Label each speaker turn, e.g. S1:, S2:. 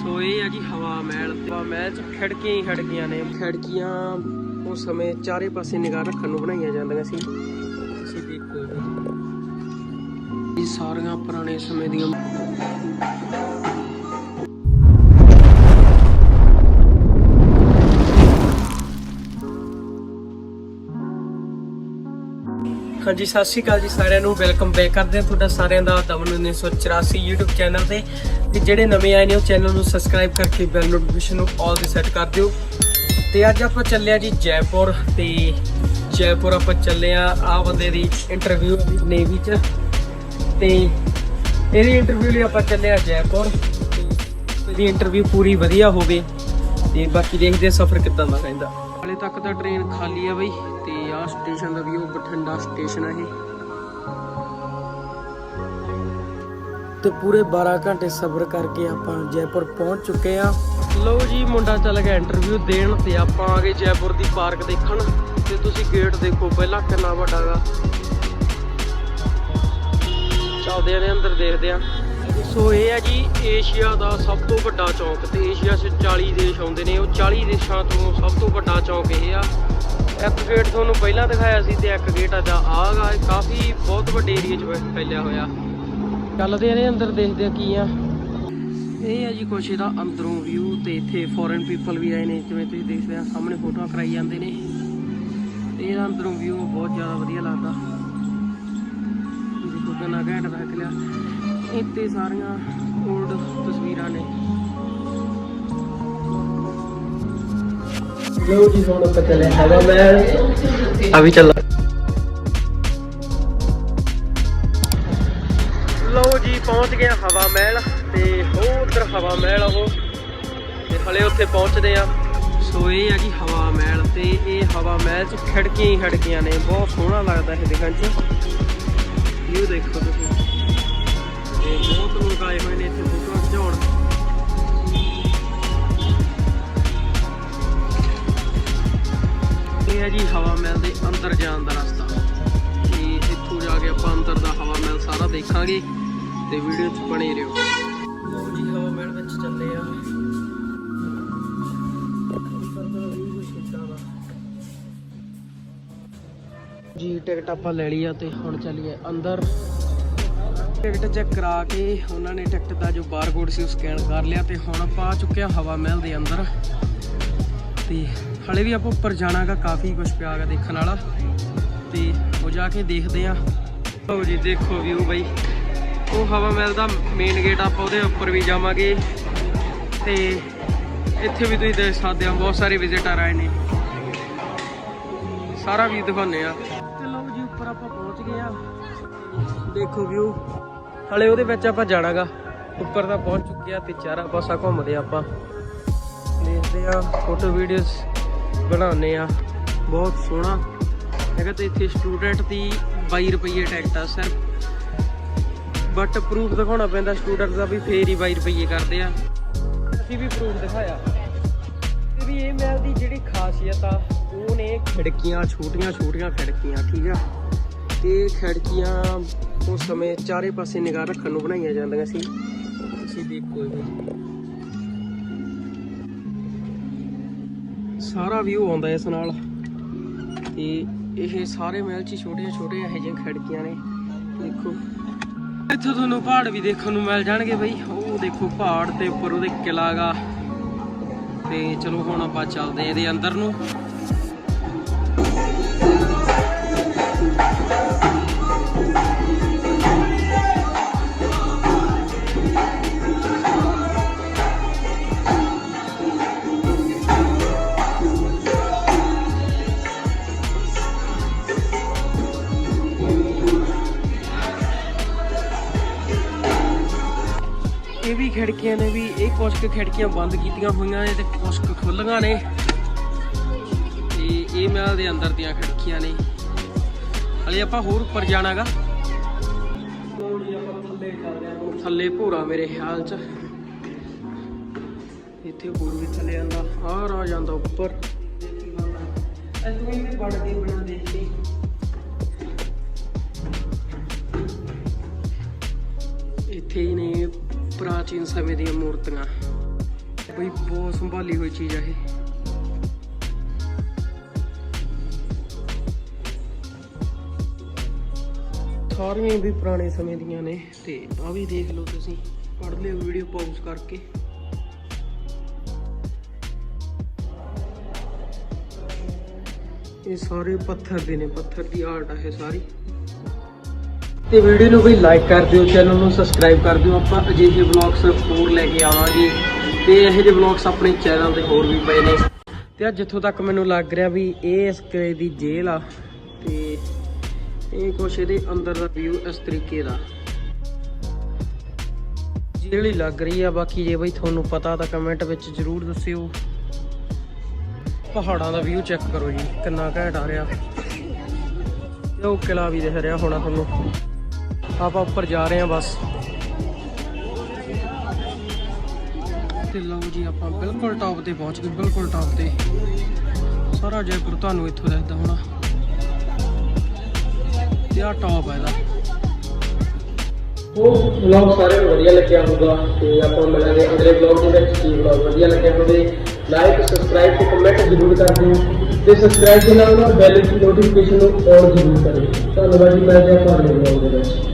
S1: ਸੋ ਇਹ ਆ ਜੀ ਹਵਾ ਮਹਿਲ ਹਵਾ ਮਹਿਲ ਚ ਖਿੜਕੀਆਂ ਹੀ ਖਿੜਕੀਆਂ ਨੇ। ਖਿੜਕੀਆਂ ਉਸ ਸਮੇਂ ਚਾਰੇ ਪਾਸੇ ਨਿਗਾਹ ਰੱਖਣ ਨੂੰ ਬਣਾਈਆਂ ਜਾਂਦੀਆਂ ਸੀ। ਤੁਸੀਂ ਦੇਖੋ ਇਹ ਸਾਰੀਆਂ ਪੁਰਾਣੇ ਸਮੇਂ ਦੀਆਂ ਹਾਂਜੀ, ਸਤਿ ਸ਼੍ਰੀ ਅਕਾਲ ਜੀ ਸਾਰਿਆਂ ਨੂੰ। ਵੈਲਕਮ ਬੈਕ ਕਰਦੇ ਹਾਂ ਤੁਹਾਡਾ ਸਾਰਿਆਂ ਦਾ ਦਮਨ 1984 YouTube ਚੈਨਲ ਤੇ। ਤੇ ਜਿਹੜੇ ਨਵੇਂ ਆਏ ਨੇ, ਉਹ ਚੈਨਲ ਨੂੰ ਸਬਸਕ੍ਰਾਈਬ ਕਰਕੇ ਬੈਲ ਨੋਟੀਫਿਕੇਸ਼ਨ ਨੂੰ ਆਲ ਤੇ ਸੈੱਟ ਕਰ ਦਿਓ। ਤੇ ਅੱਜ ਆਪਾਂ ਚੱਲੇ ਆ ਜੀ ਜੈਪੁਰ। ਤੇ ਜੈਪੁਰ ਆਪਾਂ ਚੱਲੇ ਆ ਆ ਬੰਦੇ ਦੀ ਇੰਟਰਵਿਊ ਨੇਵੀ ਚ। ਤੇ ਇਹਦੀ ਇੰਟਰਵਿਊ ਲਈ ਆਪਾਂ ਚੱਲੇ ਆ ਜੈਪੁਰ। ਤੇ ਇਹਦੀ ਇੰਟਰਵਿਊ ਪੂਰੀ ਵਧੀਆ ਹੋਵੇ। ਤੇ ਬਾਕੀ ਦੇਖਦੇ ਸਫ਼ਰ ਕਿੱਦਾਂ ਦਾ ਰਹਿੰਦਾ। ਹਾਲੇ ਤੱਕ ਤਾਂ ਟ੍ਰੇਨ ਖਾਲੀ ਆ ਬਈ ਤੇ ਆਹ ਸਟੇਸ਼ਨ ਦਾ ਵੀਊ ਬਠਿੰਡਾ ਸਟੇਸ਼ਨ ਆ ਇਹ। ਤੇ ਪੂਰੇ 12 ਘੰਟੇ ਸਫ਼ਰ ਕਰਕੇ ਆਪਾਂ ਜੈਪੁਰ ਪਹੁੰਚ ਚੁੱਕੇ ਆ। ਲਓ ਜੀ ਮੁੰਡਾ ਚੱਲ ਗਿਆ ਇੰਟਰਵਿਊ ਦੇਣ ਤੇ ਆਪਾਂ ਆ ਗਏ ਜੈਪੁਰ ਦੀ ਪਾਰਕ ਦੇਖਣ। ਤੇ ਤੁਸੀਂ ਗੇਟ ਦੇਖੋ ਪਹਿਲਾਂ ਕਿੰਨਾ ਵੱਡਾ ਗਾ। ਚੱਲਦੇ ਆਂ ਅੰਦਰ ਦੇਖਦੇ ਆ। ਸੋ ਇਹ ਹੈ ਜੀ ਏਸ਼ੀਆ ਦਾ ਸਭ ਤੋਂ ਵੱਡਾ ਚੌਂਕ ਤੇ ਏਸ਼ੀਆ 'ਚ 40 ਦੇਸ਼ ਆਉਂਦੇ ਨੇ। ਉਹ 40 ਦੇਸ਼ਾਂ ਤੋਂ ਸਭ ਤੋਂ ਵੱਡਾ ਚੌਂਕ ਇਹ ਆ। ਇੱਕ ਗੇਟ ਤੁਹਾਨੂੰ ਪਹਿਲਾਂ ਦਿਖਾਇਆ ਸੀ ਤੇ ਇੱਕ ਗੇਟ ਅੱਜ ਆਗਾ ਕਾਫੀ ਬਹੁਤ ਵੱਡੇ ਏਰੀਆ 'ਚ ਫੈਲਿਆ ਹੋਇਆ। ਚੱਲਦੇ ਨੇ ਅੰਦਰ, ਦੇਖਦੇ ਆ ਕੀ ਆ। ਇਹ ਹੈ ਜੀ ਕੁਛ ਇਹਦਾ ਅੰਦਰੋਂ ਵਿਊ ਤੇ ਇੱਥੇ ਫੋਰਨ ਪੀਪਲ ਵੀ ਆਏ ਨੇ। ਜਿਵੇਂ ਤੁਸੀਂ ਦੇਖਦੇ ਆ, ਸਾਹਮਣੇ ਫੋਟੋਆਂ ਕਰਾਈ ਜਾਂਦੇ ਨੇ। ਤੇ ਇਹਦਾ ਅੰਦਰੋਂ ਵਿਊ ਬਹੁਤ ਜ਼ਿਆਦਾ ਵਧੀਆ ਲੱਗਦਾ। ਦੇਖੋ ਕਿੰਨਾ ਘੈਂਟ ਰੱਖ ਲਿਆ ਇੱਥੇ ਸਾਰੀਆਂ 올ਡ ਤਸਵੀਰਾਂ ਨੇ। ਲੋ ਜੀ ਹੁਣ ਆਪਾਂ ਚੱਲੇ ਹਵਾ ਮਹਿਲ। ਆ ਵੀ ਚੱਲ। ਲਓ ਜੀ ਪਹੁੰਚ ਗਏ ਹਾਂ ਹਵਾ ਮਹਿਲ ਤੇ ਉਹ ਉਧਰ ਹਵਾ ਮਹਿਲ ਉਹ। ਤੇ ਹਲੇ ਉੱਥੇ ਪਹੁੰਚਦੇ ਆ ਸੋ ਇਹ ਆ ਜੀ ਹਵਾ ਮਹਿਲ ਤੇ ਇਹ ਹਵਾ ਮਹਿਲ ਚ ਖਿੜਕੀਆਂ ਹੀ ਖਿੜਕੀਆਂ ਨੇ। ਬਹੁਤ ਸੋਹਣਾ ਲੱਗਦਾ ਇਹ ਦੇਖਣ ਚ। ਵਿਊ ਦੇਖੋ ਤੁਸੀਂ। ਤੇ ਬਹੁਤ ਲੋਕ ਆਏ ਹੋਏ ਨੇ ਇੱਥੇ ਫੋਟੋਆਂ ਖਿਚਾਉਣ। ਇਹ ਹੈ ਜੀ ਹਵਾ ਮਹਿਲ ਦੇ ਅੰਦਰ ਜਾਣ ਦਾ ਰਸਤਾ। ਤੇ ਇੱਥੋਂ ਜਾ ਕੇ ਆਪਾਂ ਅੰਦਰ ਦਾ ਹਵਾ ਮਹਿਲ ਸਾਰਾ ਦੇਖਾਂਗੇ ਤੇ ਵੀਡੀਓ 'ਚ ਬਣੇ ਰਹੋ। ਲਓ ਜੀ, ਹਵਾ ਮਹਿਲ ਵਿੱਚ ਚੱਲੇ ਆ। ਜੀ, ਟਿਕਟ ਆਪਾਂ ਲੈ ਲਈ ਆ ਤੇ ਹੁਣ ਚੱਲੀਏ ਅੰਦਰ। ਟਿਕਟ ਚੈੱਕ ਕਰਾ ਕੇ ਉਹਨਾਂ ਨੇ ਟਿਕਟ ਦਾ ਜੋ ਬਾਰਕੋਡ ਸੀ ਉਹ ਸਕੈਨ ਕਰ ਲਿਆ ਤੇ ਹੁਣ ਆਪਾਂ ਆ ਚੁੱਕੇ ਆ ਹਵਾ ਮਹਿਲ ਦੇ ਅੰਦਰ। ਤੇ ਹਲੇ ਵੀ ਆਪਾਂ ਉੱਪਰ ਜਾਣਾਗਾ ਕਾਫੀ ਕੁਝ ਪਿਆ ਗਾ ਦੇਖਣ ਵਾਲਾ। ਤੇ ਉਹ ਜਾ ਕੇ ਦੇਖਦੇ ਆ ਲਓ ਜੀ, ਦੇਖੋ ਵਿਊ ਬਈ। ਉਹ ਹਵਾ ਮਹਿਲ ਦਾ ਮੇਨ ਗੇਟ ਆਪਾਂ ਉਹਦੇ ਉੱਪਰ ਵੀ ਜਾਵਾਂਗੇ। ਤੇ ਇੱਥੇ ਵੀ ਤੁਸੀਂ ਦੇਖ ਸਕਦੇ ਹੋ, ਬਹੁਤ ਸਾਰੇ ਵਿਜ਼ਿਟਰ ਆਏ ਨੇ। ਸਾਰਾ ਵੀ ਦਿਖਾਉਂਦੇ ਆ ਤੇ ਲਓ ਜੀ, ਉੱਪਰ ਆਪਾਂ ਪਹੁੰਚ ਗਏ ਆ ਦੇਖੋ ਵਿਊ ਹਲੇ ਉਹਦੇ ਵਿੱਚ ਆਪਾਂ ਜਾਣਾਗਾ। ਉੱਪਰ ਤਾਂ ਪਹੁੰਚ ਚੁੱਕੇ ਆ ਤੇ ਚਾਰਾ ਪਾਸਾ ਘੁੰਮਦੇ ਆ ਆਪਾਂ। ਦੇਖਦੇ ਆ ਫੋਟੋ ਵੀਡੀਓਜ਼ ਬਣਾਉਂਦੇ ਆ। ਬਹੁਤ ਸੋਹਣਾ। ਹੈਗਾ ਤੇ ਇੱਥੇ ਸਟੂਡੈਂਟ ਦੀ 22 ਰੁਪਏ ਟਿਕਟ ਆ ਸਿਰਫ। ਬਟ ਪ੍ਰੂਫ ਦਿਖਾਉਣਾ ਪੈਂਦਾ ਸਟੂਡੈਂਟ ਦਾ ਵੀ, ਫੇਰ ਹੀ 22 ਰੁਪਏ ਕਰਦੇ ਆ। ਅਸੀਂ ਵੀ ਪ੍ਰੂਫ ਦਿਖਾਇਆ। ਤੇ ਵੀ ਇਹ ਮਹਿਲ ਦੀ ਜਿਹੜੀ ਖਾਸੀਅਤ ਆ, ਉਹ ਨੇ ਖਿੜਕੀਆਂ ਛੋਟੀਆਂ ਛੋਟੀਆਂ ਖਿੜਕੀਆਂ, ਠੀਕ ਆ। ਤੇ ਖਿੜਕੀਆਂ ਉਸ ਸਮੇਂ ਚਾਰੇ ਪਾਸੇ ਨਿਗਾਹ ਰੱਖਣ ਨੂੰ ਬਣਾਈਆਂ ਜਾਂਦੀਆਂ ਸੀ। ਤੁਸੀਂ ਦੇਖੋ ਇਹ। ਸਾਰਾ ਵਿਊ ਆਉਂਦਾ ਇਸ ਨਾਲ। ਤੇ ਇਹ ਸਾਰੇ ਮਹਿਲ 'ਚ ਛੋਟੀਆਂ ਛੋਟੀਆਂ ਇਹੋ ਜਿਹੀਆਂ ਖਿੜਕੀਆਂ ਨੇ। ਦੇਖੋ। ਇੱਥੋਂ ਤੁਹਾਨੂੰ ਪਹਾੜ ਵੀ ਦੇਖਣ ਨੂੰ ਮਿਲ ਜਾਣਗੇ ਬਈ। ਉਹ ਦੇਖੋ ਪਹਾੜ ਤੇ ਉੱਪਰ ਉਹਦੇ ਕਿਲਾ ਗਾ। ਤੇ ਚਲੋ ਹੁਣ ਆਪਾਂ ਚੱਲਦੇ ਹਾਂ ਇਹਦੇ ਅੰਦਰ ਨੂੰ। ਇਹ ਵੀ ਖਿੜਕੀਆਂ ਨੇ ਵੀ, ਇਹ ਕੁਝ ਖਿੜਕੀਆਂ ਬੰਦ ਕੀਤੀਆਂ ਹੋਈਆਂ ਨੇ ਤੇ ਕੁਝ ਖੁੱਲੀਆਂ ਨੇ। ਤੇ ਇਹ ਮਹਿਲ ਦੇ ਅੰਦਰ ਦੀਆਂ ਖਿੜਕੀਆਂ ਨੇ। ਹਲੇ ਆਪਾਂ ਹੋਰ ਉੱਪਰ ਜਾਣਾਗਾ। ਥੱਲੇ ਭੂਰਾ ਮੇਰੇ ਖਿਆਲ ਚ। ਇੱਥੇ ਹੋਰ ਵੀ ਥੱਲੇ ਜਾਂਦਾ ਆਹ ਆ ਜਾਂਦਾ ਉੱਪਰ। ਐਵੇਂ ਵੀ ਬਣਦੀ ਬਣਾ ਦੇਖੀ ਇੱਥੇ ਹੀ ਨੇ। ਪ੍ਰਾਚੀਨ ਸਮੇਂ ਦੀਆਂ ਮੂਰਤੀਆਂ। ਬਈ ਬਹੁਤ ਸੰਭਾਲੀ ਹੋਈ ਚੀਜ਼ ਆ ਇਹ। ਸਾਰੀਆਂ ਵੀ ਪੁਰਾਣੇ ਸਮੇਂ ਦੀਆਂ ਨੇ ਤੇ ਆ ਵੀ ਦੇਖ ਲਓ ਤੁਸੀਂ, ਪੜ੍ਹ ਲਿਓ ਵੀਡੀਓ ਪੌਜ਼ ਕਰਕੇ। ਇਹ ਸਾਰੇ ਪੱਥਰ ਦੇ ਨੇ, ਪੱਥਰ ਦੀ ਆਰਟ ਆ ਇਹ ਸਾਰੀ। ਤੇ ਵੀਡੀਓ ਨੂੰ ਵੀ ਲਾਈਕ ਕਰ ਦਿਓ ਚੈਨਲ ਨੂੰ ਸਬਸਕ੍ਰਾਈਬ ਕਰ ਦਿਓ। ਆਪਾਂ ਅਜਿਹੇ ਵਲੌਗਸ ਹੋਰ ਲੈ ਕੇ ਆਵਾਂਗੇ ਤੇ ਇਹੋ ਜਿਹੇ ਵਲੌਗਸ ਆਪਣੇ ਚੈਨਲ ਤੇ ਹੋਰ ਵੀ ਪਏ ਨੇ। ਤੇ ਅੱਜ ਜਿੱਥੋਂ ਤੱਕ ਮੈਨੂੰ ਲੱਗ ਰਿਹਾ ਵੀ ਇਹ ਇਸ ਕਿਲੇ ਦੀ ਜੇਲ੍ਹ ਆ ਤੇ ਇਹ ਕੁਛ ਇਹਦੇ ਅੰਦਰ ਦਾ ਵਿਊ ਇਸ ਤਰੀਕੇ ਦਾ। ਜਿਹੜੀ ਲੱਗ ਰਹੀ ਆ, ਬਾਕੀ ਜੇ ਬਈ ਤੁਹਾਨੂੰ ਪਤਾ ਤਾਂ ਕਮੈਂਟ ਵਿੱਚ ਜਰੂਰ ਦੱਸਿਓ। ਪਹਾੜਾਂ ਦਾ ਵਿਊ ਚੈੱਕ ਕਰੋ ਜੀ, ਕਿੰਨਾ ਘੈਂਟ ਆ ਰਿਹਾ। ਤੇ ਉਹ ਕਿਲਾ ਵੀ ਦਿਖ ਰਿਹਾ ਹੋਣਾ ਤੁਹਾਨੂੰ। ਆਪਾਂ ਉੱਪਰ ਜਾ ਰਹੇ ਹਾਂ ਬਸ। ਤੇ ਲਓ ਜੀ ਆਪਾਂ ਬਿਲਕੁਲ ਟਾਪ ਤੇ ਪਹੁੰਚ ਗਏ ਬਿਲਕੁਲ ਟਾਪ ਤੇ। ਸਾਰਾ ਜੈਪੁਰ ਤੁਹਾਨੂੰ ਇੱਥੋਂ ਦਿਖਦਾ ਹੋਣਾ ਤੇ ਆ ਟਾਪ ਹੈ ਇਹਦਾ। ਉਹ ਵਲੌਗ ਸਾਰੇ ਨੂੰ ਵਧੀਆ ਲੱਗਿਆ ਹੋਊਗਾ ਤੇ ਆਪਾਂ ਮਿਲਾਂਗੇ ਅਗਲੇ ਵਲੌਗ ਦੇ ਵਿੱਚ। ਕੀ ਵਲੌਗ ਵਧੀਆ ਲੱਗਿਆ ਹੋਵੇ ਲਾਈਕ ਸਬਸਕ੍ਰਾਈਬ ਤੇ ਕਮੈਂਟ ਜ਼ਰੂਰ ਕਰ ਦਿਓ। ਤੇ ਸਬਸਕ੍ਰਾਈਬ ਦੇ ਨਾਲ ਨਾਲ ਬੈਲ ਦੀ ਨੋਟੀਫਿਕੇਸ਼ਨ ਨੂੰ ਔਨ ਜ਼ਰੂਰ ਕਰਿਓ। ਧੰਨਵਾਦ ਜੀ ਮੈਂ ਜੀ ਆਪਾਂ ਅਗਲੇ ਵਲੌਗ ਦੇ ਵਿੱਚ।